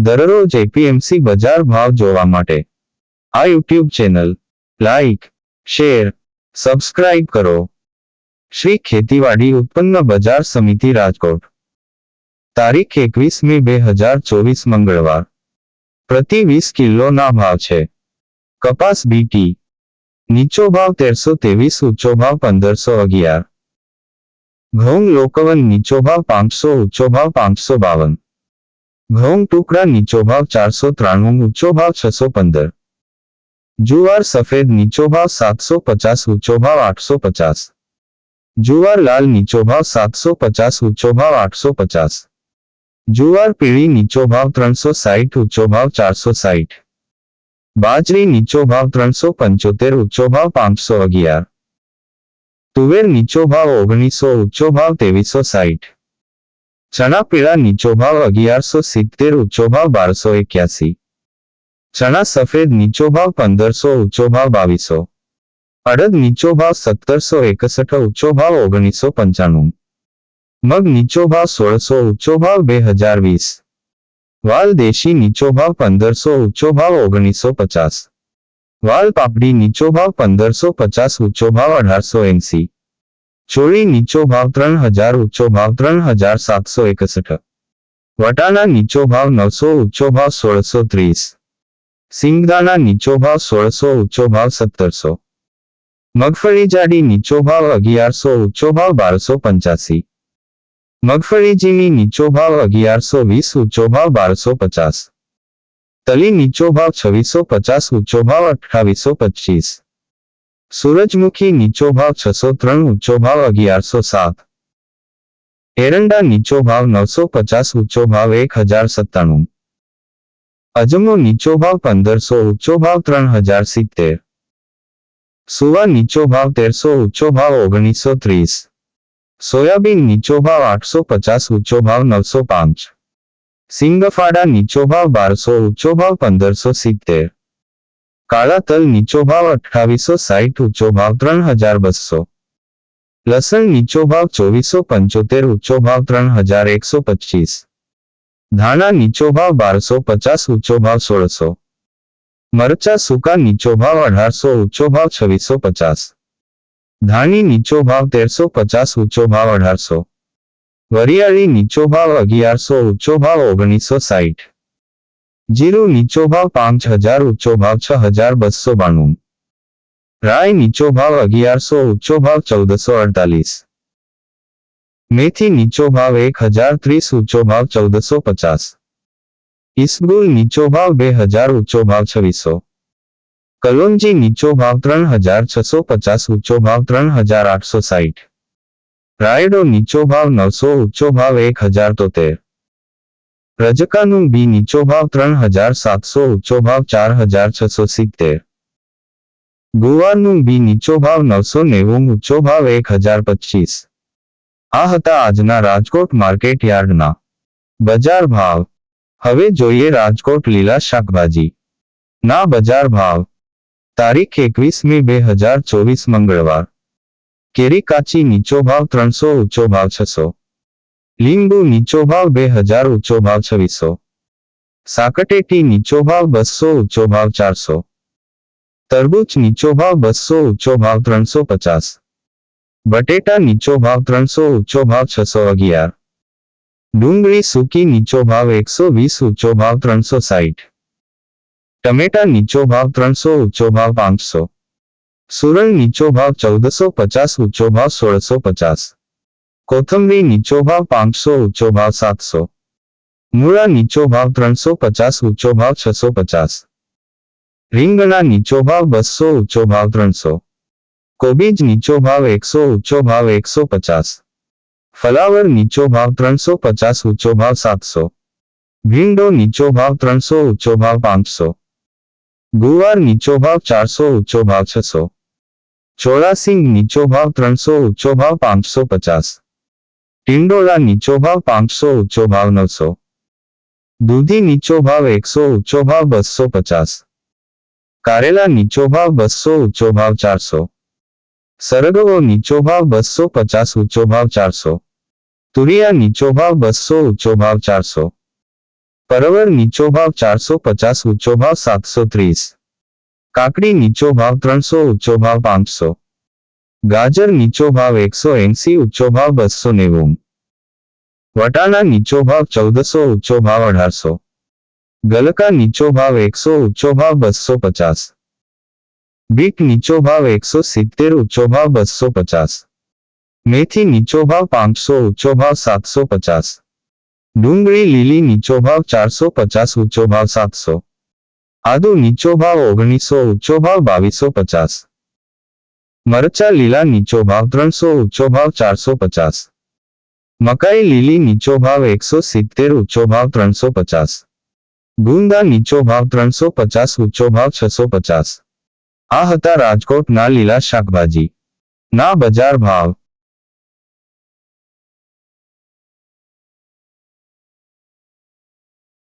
દરરોજ એપીએમસી બજાર ભાવ જોવા માટે. આ YouTube channel, like, share, subscribe કરો. શ્રી ખેતીવાડી ઉત્પન્ન બજાર સમિતિ રાજકોટ. તારીખ એકવીસ મે બે હજાર ચોવીસ મંગળવાર. પ્રતિ વીસ કિલોના ભાવ છે. કપાસ બીટી નીચો ભાવ તેરસો ત્રેવીસ ઊંચો ભાવ પંદરસો અગિયાર. ઘઉં લોકવન નીચો ભાવ પાંચસો, ઊંચો ભાવ પાંચસો બાવન. ઘઉં ટુકડા નીચો ભાવ ચારસો ત્રાણું ઊંચો ભાવ છસો પંદર જુવાર સફેદ નીચો ભાવ સાતસો પચાસ ઊંચો ભાવ આઠસો પચાસ જુવાર લાલ નીચો ભાવ સાતસો પચાસ ઊંચો ભાવ આઠસો પચાસ જુવાર પીળી નીચો ભાવ ત્રણસો સાઠ ઊંચો ભાવ ચારસો સાઠ બાજરી નીચો ભાવ ત્રણસો પંચોતેર ઊંચો ભાવ પાંચસો અગિયાર તુવેર નીચો ભાવ ઓગણીસો ઊંચો ભાવ ત્રેવીસો સાઠ ચણા પીળા નીચો ભાવ અગિયારસો સિત્તેર ઊંચો ભાવ બારસો એક્યાસી ચણા સફેદ નીચો ભાવ પંદરસો ઊંચો ભાવ બાવીસો અડદ નીચો ભાવ સત્તરસો એકસઠ ઊંચો ભાવ ઓગણીસો પંચાણું મગ નીચો ભાવ સોળસો ઊંચો ભાવ બે હજાર વીસ વાલ દેશી નીચો ભાવ પંદરસો ઊંચો ભાવ ઓગણીસો પચાસ વાલ પાપડી નીચો ભાવ પંદરસો પચાસ ઊંચો ભાવ અઢારસો એંસી ચોળી નીચો ભાવ ત્રણ હજાર ઊંચો ભાવ ત્રણ હજાર સાતસો એકસઠ વટાણા નીચો ભાવ નવસો ઊંચો ભાવ સોળસો ત્રીસ સિંગદાણા નીચો ભાવ સોળસો ઊંચો ભાવ સત્તરસો મગફળી જાડી નીચો ભાવ અગિયારસો ઊંચો ભાવ બારસો પંચ્યાસી મગફળી ઝીણી નીચો ભાવ અગિયારસો વીસ ઊંચો ભાવ બારસો પચાસ તલી નીચો ભાવ છવ્વીસો પચાસ ઊંચો ભાવ અઠ્ઠાવીસો પચીસ સૂરજમુખી નીચો ભાવ છસો ત્રણ ઊંચો ભાવ અગિયારસો સાત એરંડા નીચો ભાવ નવસો પચાસ ઊંચો ભાવ એક હજાર સત્તાણું અજમો નીચો ભાવ પંદરસો ઊંચો ભાવ ત્રણ હજાર સિત્તેર સુવા નીચો ભાવ તેરસો ઊંચો ભાવ ઓગણીસો ત્રીસ સોયાબીન નીચો ભાવ આઠસો પચાસ ઊંચો ભાવ નવસો પાંચ સિંગફાડા નીચો ભાવ બારસો ઊંચો ભાવ પંદરસો સિત્તેર કાળા તલ નીચો ભાવ અઠ્ઠાવીસો સાઠ ઊંચો ભાવ ત્રણ હજાર બસો લસણ નીચો ભાવ ચોવીસો પંચોતેર ઊંચો ભાવ ત્રણ હજાર એકસો પચીસ ધાણા નીચો ભાવ બારસો પચાસ ઊંચો ભાવ સોળસો મરચા સૂકા નીચો ભાવ અઢારસો ઊંચો ભાવ છવ્વીસો પચાસ ધાણી નીચો ભાવ તેરસો પચાસ ઊંચો ભાવ અઢારસો વરિયાળી નીચો ભાવ અગિયારસો ઊંચો ભાવ ઓગણીસો સાઠ જીરું નીચો ભાવ પાંચ હજાર, ઊંચો ભાવ છ હજાર બસો બાણું. રાય નીચો ભાવ અગિયારસો, ઊંચો ભાવ ચૌદસો અડતાલીસ. મેથી નીચો ભાવ એક હજાર ત્રીસ, ઊંચો ભાવ ચૌદસો પચાસ. ઇસબગુલ નીચો ભાવ બે હજાર, ઊંચો ભાવ છવ્વીસો. કલોંજી નીચો ભાવ ત્રણ હજાર છસો પચાસ, ઊંચો ભાવ ત્રણ હજાર આઠસો સાઠ. રાયડો નીચો ભાવ નવસો, ઊંચો ભાવ એક હજાર તોતેર. રજકાનું બી નીચો ભાવ ત્રણ હજાર સાતસો ઊંચો ભાવ ચાર હજાર છસો સિત્તેર. ગુવારનું બી નીચો ભાવ નવસો નેવું ઊંચો ભાવ એક હજાર પચીસ. આ હતા આજના રાજકોટ માર્કેટ યાર્ડના. બજાર ભાવ. હવે જોઈએ રાજકોટ લીલા શાકભાજી. ના બજાર ભાવ. તારીખ એકવીસ મે બે હજાર ચોવીસ મંગળવાર. કેરી કાચી નીચો ભાવ ત્રણસો ઊંચો ભાવ છસો. લીંબુ નીચો ભાવ બે હજાર ઊંચો ભાવ છવ્વીસો સાકટેટી નીચો ભાવ બસો ઊંચો ભાવ ચારસો તરબૂચ નીચો ભાવ બસો ઊંચો ભાવ ત્રણસો પચાસ બટેટા નીચો ભાવ ત્રણસો ઊંચો ભાવ છસો અગિયાર ડુંગળી સૂકી નીચો ભાવ એકસો વીસ ઊંચો ભાવ ત્રણસો સાઠ ટમેટા નીચો ભાવ ત્રણસો ઊંચો ભાવ પાંચસો સુરણ નીચો ભાવ ચૌદસો પચાસ ઊંચો ભાવ સોળસો પચાસ કોથમરી નીચો ભાવ પાંચસો ઊંચો ભાવ સાતસો મૂળા નીચો ભાવ ત્રણસો પચાસ ઊંચો ભાવ છસો પચાસ રીંગણા નીચો ભાવ બસો ઊંચો ભાવ ત્રણસો કોબીજ નીચો ભાવ એકસો ઊંચો ભાવ એકસો પચાસ ફલાવર નીચો ભાવ ત્રણસો પચાસ ઊંચો ભાવ સાતસો ભીંડો નીચો ભાવ ત્રણસો ઊંચો ભાવ પાંચસો ગુવાર નીચો ભાવ ચારસો ઊંચો ભાવ છસો ચોરાસિંગ નીચો ભાવ ત્રણસો ઊંચો ભાવ પાંચસો પચાસ ટિંડોળા નીચો ભાવ પાંચસો ઊંચો ભાવ નવસો. દૂધી નીચો ભાવ એકસો ઊંચો ભાવ બસો પચાસ. કારેલા નીચો ભાવ બસો ઊંચો ભાવ ચારસો. સરગવો નીચો ભાવ બસો પચાસ ઊંચો ભાવ ચારસો. તુરિયા નીચો ભાવ બસો ઊંચો ભાવ ચારસો. પરવળ નીચો ભાવ ચારસો પચાસ ઊંચો ભાવ સાતસો ત્રીસ. કાકડી નીચો ભાવ ત્રણસો ઊંચો ભાવ પાંચસો. ગાજર નીચો ભાવ એકસો એંસી ઊંચો ભાવ બસો નેવું વટાણા નીચો ભાવ ચૌદસો ઊંચો ભાવ અઢારસો ગલકા નીચો ભાવ એકસો ઊંચો ભાવ બસો પચાસ બીટ નીચો ભાવ એકસો સિત્તેર ઊંચો ભાવ બસો પચાસ મેથી નીચો ભાવ પાંચસો ઊંચો ભાવ સાતસો પચાસ ડુંગળી લીલી નીચો ભાવ ચારસો પચાસ ઊંચો ભાવ સાતસો આદુ નીચો ભાવ ઓગણીસો ઊંચો ભાવ બાવીસો પચાસ મરચા લીલા નીચો ભાવ ત્રણસો ઊંચો ભાવ ચારસો પચાસ. મકાઈ લીલી નીચો ભાવ એકસો સિત્તેર ઊંચો ભાવ ત્રણસો પચાસ. ગુંદા નીચો ભાવ ત્રણસો પચાસ ઊંચો ભાવ છસો પચાસ. આ હતા રાજકોટના લીલા શાકભાજી. ના બજાર ભાવ.